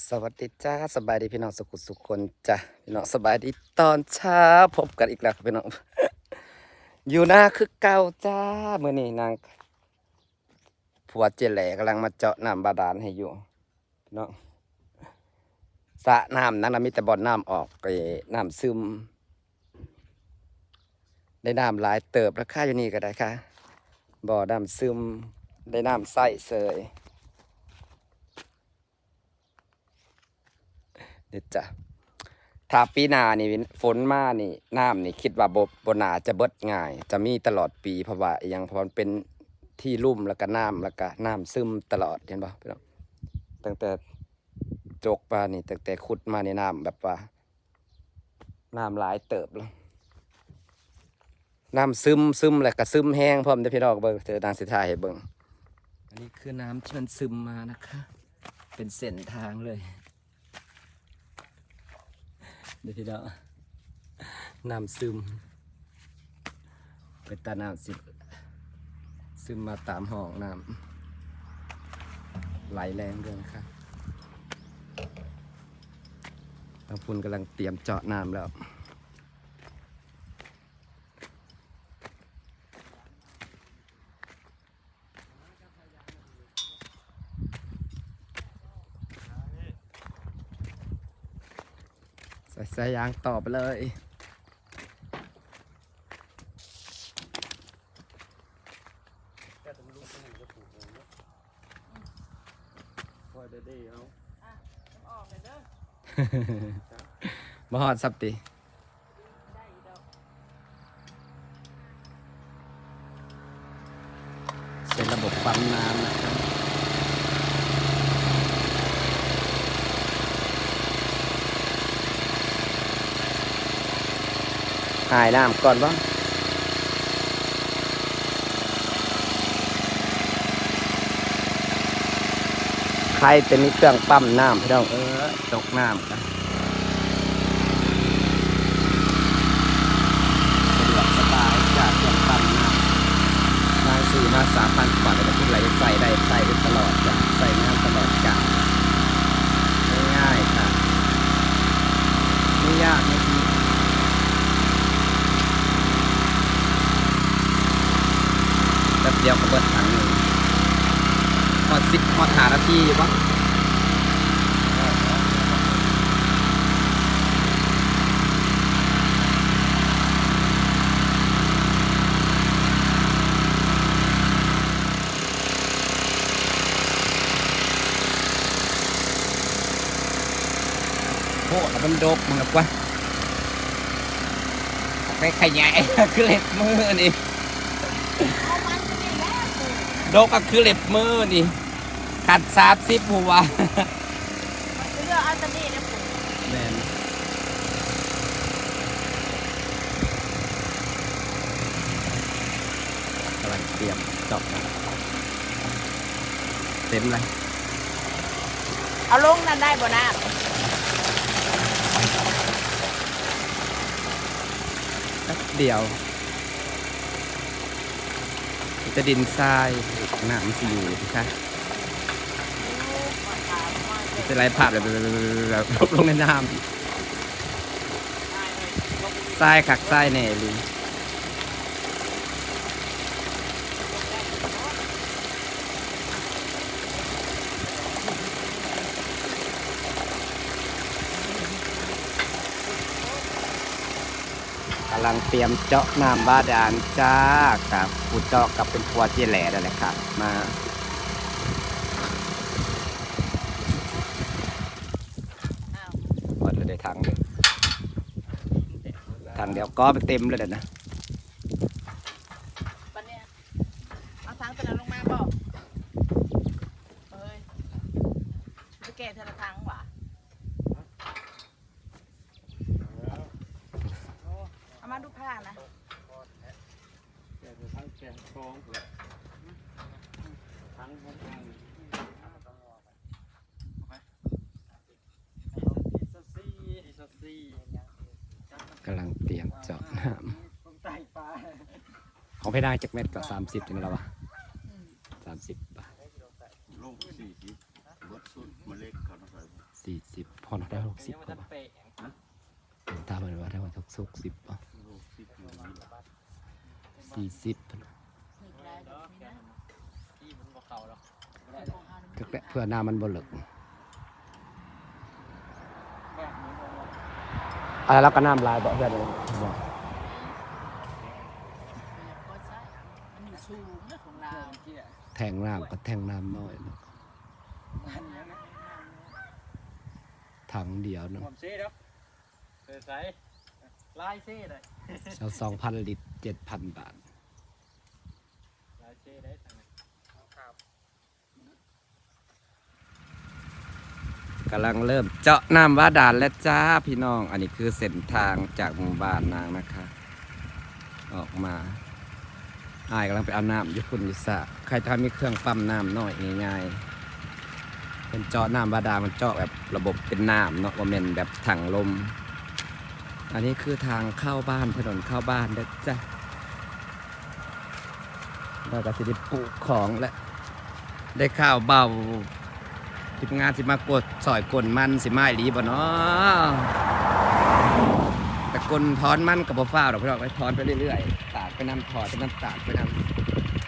สวัสดีจ้าสบายดีพี่น้องสุขุสุขคนจ้ะพี่น้องสบายดีตอนเช้าพบกันอีกแล้วพี่น้อง อยู่หน้าคือเก่าจ้าเมื่อนี้นางผัวเจแหลกำลังมาเจาะน้ำบาดาลให้อยู่พี่น้องสระน้ำนั้นนะมีแต่บ่อน้ำออกไปน้ำซึม ได้น้ำหลายเติบราคาอยู่นี่ก็ได้ค่ะบ่อน้ำซึมได้น้ำใสเสย เด็ดจ้ะถ้าปีหน้านี่ฝนมานี่น้ำนี่คิดว่าบบบนาจะเบิดง่าย จะมีตลอดปีเพราะว่าอหยังเพราะมันเป็นที่ลุ่มแล้วก็น้ำแล้วก็น้ำซึมตลอดเห็นปะพี่น้องตั้งแต่จกปานี่ตั้งแต่ขุดมาในน้ำแบบว่าน้ำหลายเติบแล้วน้ำซึมซึมแล้วก็ซึมแห้งพร้อมเด้พี่น้องเบิ่งเธอนางสิทายให้เบิ่งอันนี้คือน้ำที่มันซึมมานะคะ เป็นเส้นทางเลย เดี๋ยวที่น้องน้ำซึมเป็นตาน้ำสิซึมมาตามห้องน้ำไหลแรงด้วยนะครับทางพุ่นกำลังเตรียมเจาะน้ำแล้ว ส่สายยางต่อไปเลยคอยได้ดีเอามาหอดสับติเสร็จระบบปั๊มน้ำนะครับ หายน้ำก่อนบ้างใครจะมีเครื่องปั๊มน้ำพี่น้องเออตกน้ำกัน สะดวกสบายจากเครื่องปั๊มน้ำมาสี่มาสามพันกว่าแล้วก็ทุกไหลใส่ได้ใส่ได้ตลอดจ้ะใส่งานตลอดกาลง่ายๆค่ะไม่ยากไม่ดีแป๊บ เดียวก็เบิดถังหนึ่งพอสิบพอหานาทีอยู่ปะโอ้แล้วมันโดกมันกว่าไปขยายคือเล็บมือนี่ ดกก็คือเล็บมือนี่ขัดสามสิบหัวเลือกเอาตัวนี้นะผมแมนกำลังเตรียมจบนะเต็มเลยเอาลงนั่นได้บ่น้แป๊บเดียวมัน จะดินทรายน้ำมันสิอยู่สิคะมันจะไหลผ่านแบบแบบลบลงในน้ำทรายขักทรายแน่เลย กำลังเตรียมเจาะน้ำบาดาลจ้ากับผู้เจาะกับเป็นพัวเจแหล่นั่นแหละครับมาำอ้าววัดเลยได้ทางเลยทางเดียวก็ไปเต็มเลยเดี๋ยวนะ ปันเนี้ยเอาทางตัวนั้นลงมาบ่เฮ้ยไปแก้ธนาคารหว่ะเอามาดูผ้านะ แกจะทั้งแกงท องเลยทั้งทั้งทั้งอิซซี่กำลังเตรียมเจาะน้ต้องไต่ปลาำของพี่นางจากเม็ดก็สามสิบถึงแล้ววะสามสิบาทลงสี่สิบเบิดสุดมาเล็กเขาต้องใส่สี่สิบพอได้หกสิบยังกไม่ทัว่านเปะตามมันว่าได้ว่าทุกสุกสิบป่ะหกสิบอยู่นี่สี่สิบ หนึ่งรายแบบนี้นะ ที่มันบ่เข้าหรอก ของเอาก็แปะเพื่อหน้ามันบ่เหลึกแบบนี้บ่อะไรแล้วก็น้ำลายบ่เพื่อนเลยบอกก็ใช่มันอยู่สูงนะของเราเกี่ยแทงน้ำก็แทงน้ำน้อยเนาะอันนี้นะถังเดียวเนาะผมเซ่ครับเซ่ใส่ลายเซ่เลยเอาสองพันลิตรเจ็ดพันบาทลายเซ่ได้ทางไหนครับ กำลังเริ่มเจาะน้ำว่าดานแล้วจ้าพี่น้อง อันนี้คือเส้นทางจากหมู่บ้านนางนะคะ ออกมาอายกำลังไปเอาน้ำยุคุณยุสะใครจะมีเครื่องปั๊มน้ำน้อยง่ายๆเป็นเจาะน้ำบาดาลมันเจาะแบบระบบเป็นน้ำเนาะว่าเมนแบบถังลม อันนี้คือทางเข้าบ้านถนนเข้าบ้านเด้อจ้ะเราก็สิได้ปลูกของและได้ข้าวเบา ทีมงานสิมากดสอยกลนมันสิไม้ลีบ่เนาะแต่กลนถอนมันกับบ่ฟ้าดอกพี่น้องไปถอนไปเรื่อยๆตากไปน้ำถอดไปน้ำตากไปน้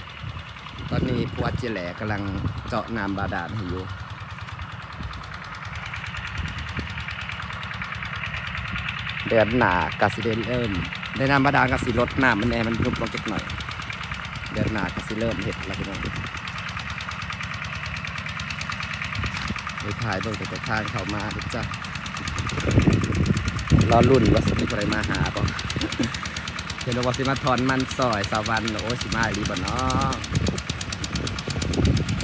ำตอนนี้พวดเจแหลกำลังเจาะน้ำบาดาลให้อยู่เดือนหนากสิเดเริ่มได้น้ำบาดาลกสิลดน้ำมันแน่มันยุบลงจักหน่อย เดือนหนากสิเริ่มเห็ดแล้วพี่น้อง ไปถ่ายเบิ่งแต่ทางเข้ามาเด้อจ้ะรอรุ่นว่าสิมีอะไรมาหาบ่เห็นว่าสิมาทอนมันซอยสาวันโอ้สิมาอีบ่เนาะ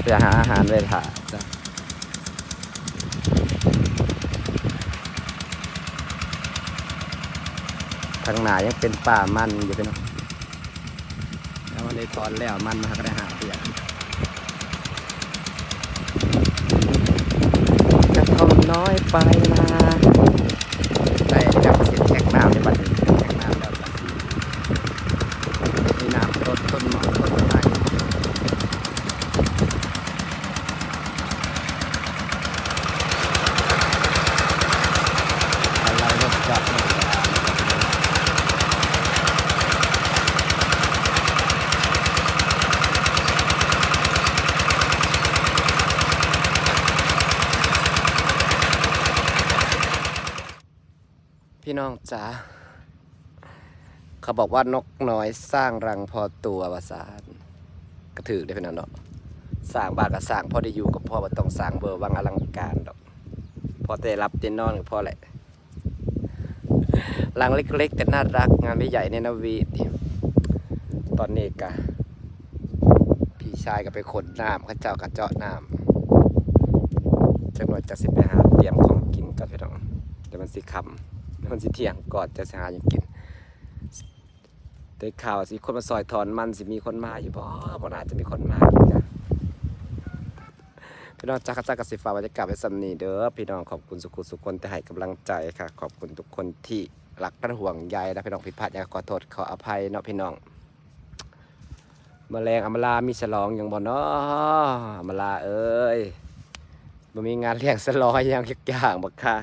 ไปหาอาหารไว้ถ่ายจ้ะทางหนายังเป็นป่ามันอยู่พี่น้องแล้วมันได้ถอนแล้วมันมาก็ได้หาเปียกก ระทอมน้อยไปนะได้แบบเสียแท็กน้ำในบัดนี้แท็กน้ำแล้วบัดนี้มีน้ำรดต้นหมอนต้นไม้อะไรรถจักรรถจักรพี่ น้องจ๋าเขาบอกว่านกน้อยสร้างรังพอตัววาสานกระถือได้พี่น้องเนาะสร้างบ้านก็สร้างพอได้อยู่กับพ่อว่าต้องสร้างเบอร์วังอลังการดอกพอได้รับได้นอนกับพ่อแหละหลังเล็ก ๆ แต่น่ารักงานไม่ใหญ่ในนาวีตอนนี้กะพี่ชายก็ไปขนน้ำเข้าเจ้ากระเจาะน้ำจังหวะจะสิไปหาเตรียมของกินก่อนพี่น้องเดี๋ยวมันสิคำ มันสิเที่ยงกอนจะสหาหยังกินได้ข่าวสิคนมาซอยถอนมันสิมีคนมาอยู่บ่บ่น่าจะมีคนมาจ้ะพี่น้องจักรจักรสิฟ้าบรรยากาศไว้สำนีเด้อพี่น้องขอบคุณสุขุสุขคนที่ให้กำลังใจค่ะ ขอบคุณทุกคนที่รักและห่วงใยนะพี่น้องผิดพลาดอยากขอโทษขออภัยเนาะพี่น้องมแมลงอมรามีฉลองอย่างบ่เนาะอมราเอ้ยบ่มีงานเลี้ยงสลอยอย่างยักอย่างบ่ค่ะ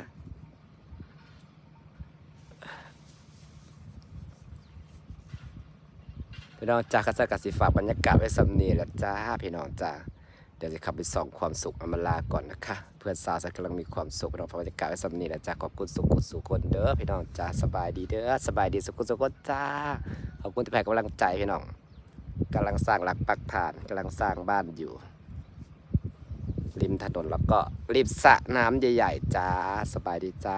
พี่น้องจ้าข้าเจ้ากับสิฝากบรรยากาศไว้สำเนียแล้วจ้าพี่น้องจ้าเดี๋ยวจะขับไปส่องความสุขอมาลาก่อนนะคะ เพื่อนสาวสักกำลังมีความสุขพี่น้องฝากบรรยากาศไว้สำเนียแล้วจ้าขอบคุณสุขสุขคนเด้อพี่น้องจ้าสบายดีเด้อสบายดีสุขสุขคนจ้าขอบคุณที่แผ่กำลังใจพี่น้องกำลังสร้างหลักปักฐานกำลังสร้างบ้านอยู่ ริมถนนแล้วก็ริมสระน้ำใหญ่ๆจ้าสบายดีจ้า